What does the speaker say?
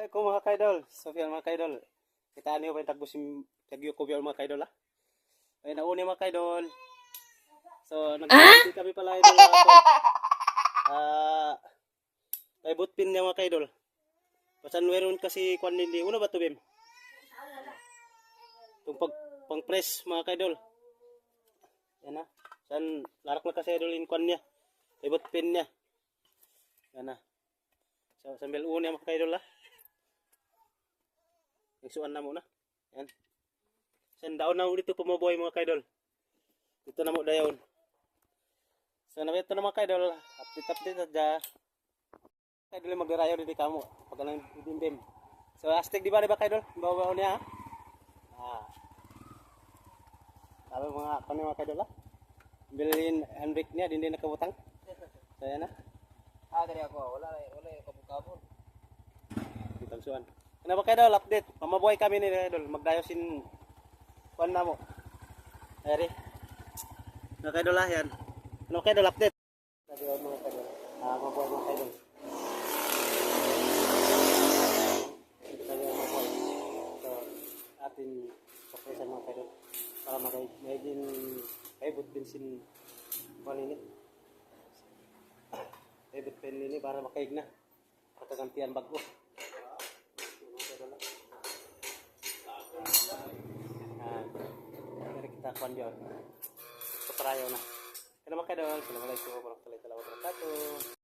Ay ko mga kaidol, Sofian mga kaidol. Kita niyo yung tagbos yung tagyo ko mga kaidol ah. Ay nauni mga kaidol. So nag kami pala idol. Ah kay butpin niya mga kaidol. Pasan meron kasi kwan hindi. Una ba to bim? Tung pag pang press mga kaidol. Yan na. San larak na kasi idol in kwan niya. Kay butpin niya. Yan na. So, sambil uni mga kaidol ah. Nagsuan na muna. Yan. Sen daon na dito pumabuhay mga kaidol. Dito na mo dayon. So nabito na mga kaidol. Update update adja. Kaidol magdarayo dito kamo. Pag lang bimbim. So astig di ba di ba kaidol? Bawa niya. Ah. Sabi mga kani mga kaidol ha. Bilhin handbrake niya din din nakabutang. So yan na. Ah, dari ako. Wala na, wala kabukabon. Kitang suan. Ano ba kaidol update? Pamabuhay kami ni kaidol. Magdayo sin kuan na mo. Eri. Ano kaidol ah yan? Ano kaidol update? Sabi mga kaidol. Ah, mabuhay mabuhay. So, atin surprise mga kaidol. Para magay din kaibot din sin kuan ini. Kaibot pen ini para makaig na. Pagkagantian bago. Kuan yun. Patrayo na. Kaya naman kayo doon. Salamat alaikum warahmatullahi wabarakatuh.